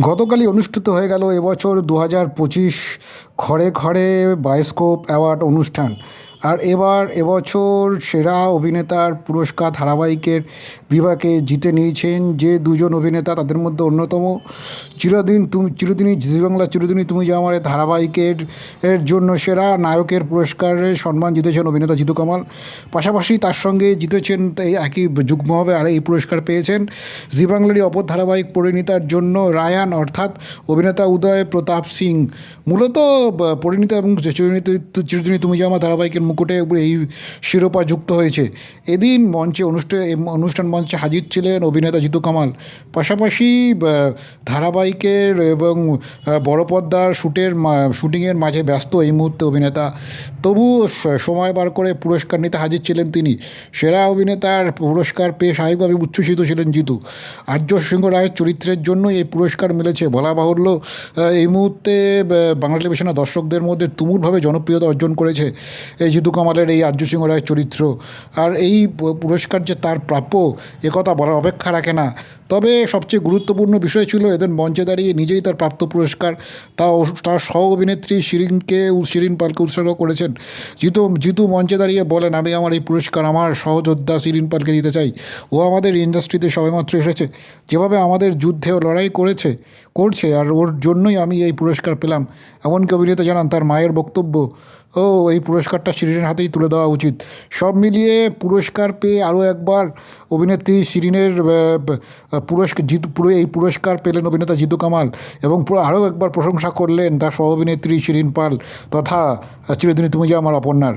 গতকালই অনুষ্ঠিত হয়ে গেল এবছর দু হাজার পঁচিশ ঘরে ঘরে বায়োস্কোপ অ্যাওয়ার্ড অনুষ্ঠান। আর এবার এবছর সেরা অভিনেতার পুরস্কার ধারাবাহিকের বিভাগে জিতে নিয়েছেন যে দুজন অভিনেতা, তাদের মধ্যে অন্যতম চিরদিন তুমি চিরদিনই জি বাংলা, চিরদিনই তুমি যে আমার ধারাবাহিকের, এর জন্য সেরা নায়কের পুরস্কারের সম্মান জিতেছেন অভিনেতা জিতু কামাল। পাশাপাশি তার সঙ্গে জিতেছেন এই একই যুগ্মভাবে আর এই পুরস্কার পেয়েছেন জি বাংলারই অপর ধারাবাহিক পরিণীতার জন্য রায়ান, অর্থাৎ অভিনেতা উদয় প্রতাপ সিং। মূলত পরিণীতা এবং চিরদিনই তুমি যে আমার ধারাবাহিকের মুকুটে এই শিরোপা যুক্ত হয়েছে। এদিন মঞ্চে অনুষ্ঠান অনুষ্ঠান মঞ্চে হাজির ছিলেন অভিনেতা জিতু কামাল। পাশাপাশি ধারাবাহিকের এবং বড় পর্দার শ্যুটের শুটিংয়ের মাঝে ব্যস্ত এই মুহূর্তে অভিনেতা। তবু সময় বার করে পুরস্কার নিতে হাজির ছিলেন তিনি। সেরা অভিনেতার পুরস্কার পেয়ে স্বাভাবিকভাবে উচ্ছ্বসিত ছিলেন জিতু। আর্য সিংহ রায়ের চরিত্রের জন্য এই পুরস্কার মিলেছে। বলা বাহুল্য এই মুহূর্তে বাংলা টেলিভিশনের দর্শকদের মধ্যে তুমুলভাবে জনপ্রিয়তা অর্জন করেছে। এই জিতু কামালের এই আর্য সিংহ রায়ের চরিত্র আর এই পুরস্কার যে তার প্রাপ্য একথা বলার অপেক্ষা রাখে না। তবে সবচেয়ে গুরুত্বপূর্ণ বিষয় ছিল এদের মঞ্চে দাঁড়িয়ে নিজেই তার প্রাপ্ত পুরস্কার। তা তার সহ অভিনেত্রী শিরিনকে শিরিন পালকে উৎসর্গ করেছেন। জিতু জিতু মঞ্চে দাঁড়িয়ে বলেন, আমি আমার এই পুরস্কার আমার সহযোদ্ধা শিরিন পালকে দিতে চাই। ও আমাদের ইন্ডাস্ট্রিতে সবেমাত্র এসেছে। যেভাবে আমাদের যুদ্ধে লড়াই করেছে, করছে, আর ওর জন্যই আমি এই পুরস্কার পেলাম। এমনকি অভিনেতা জানান, তার মায়ের বক্তব্য ও, এই পুরস্কারটা শিরিনের হাতেই তুলে দেওয়া উচিত। সব মিলিয়ে পুরস্কার পেয়ে আরও একবার অভিনেত্রী শিরিনের পুরস্কার জিতু, পুরো এই পুরস্কার পেলেন অভিনেতা জিতু কামাল এবং পুরো আরও একবার প্রশংসা করলেন তার সহ অভিনেত্রী শিরিন পাল তথা, চিরদিনই তুমি যে আমার অপর্ণার।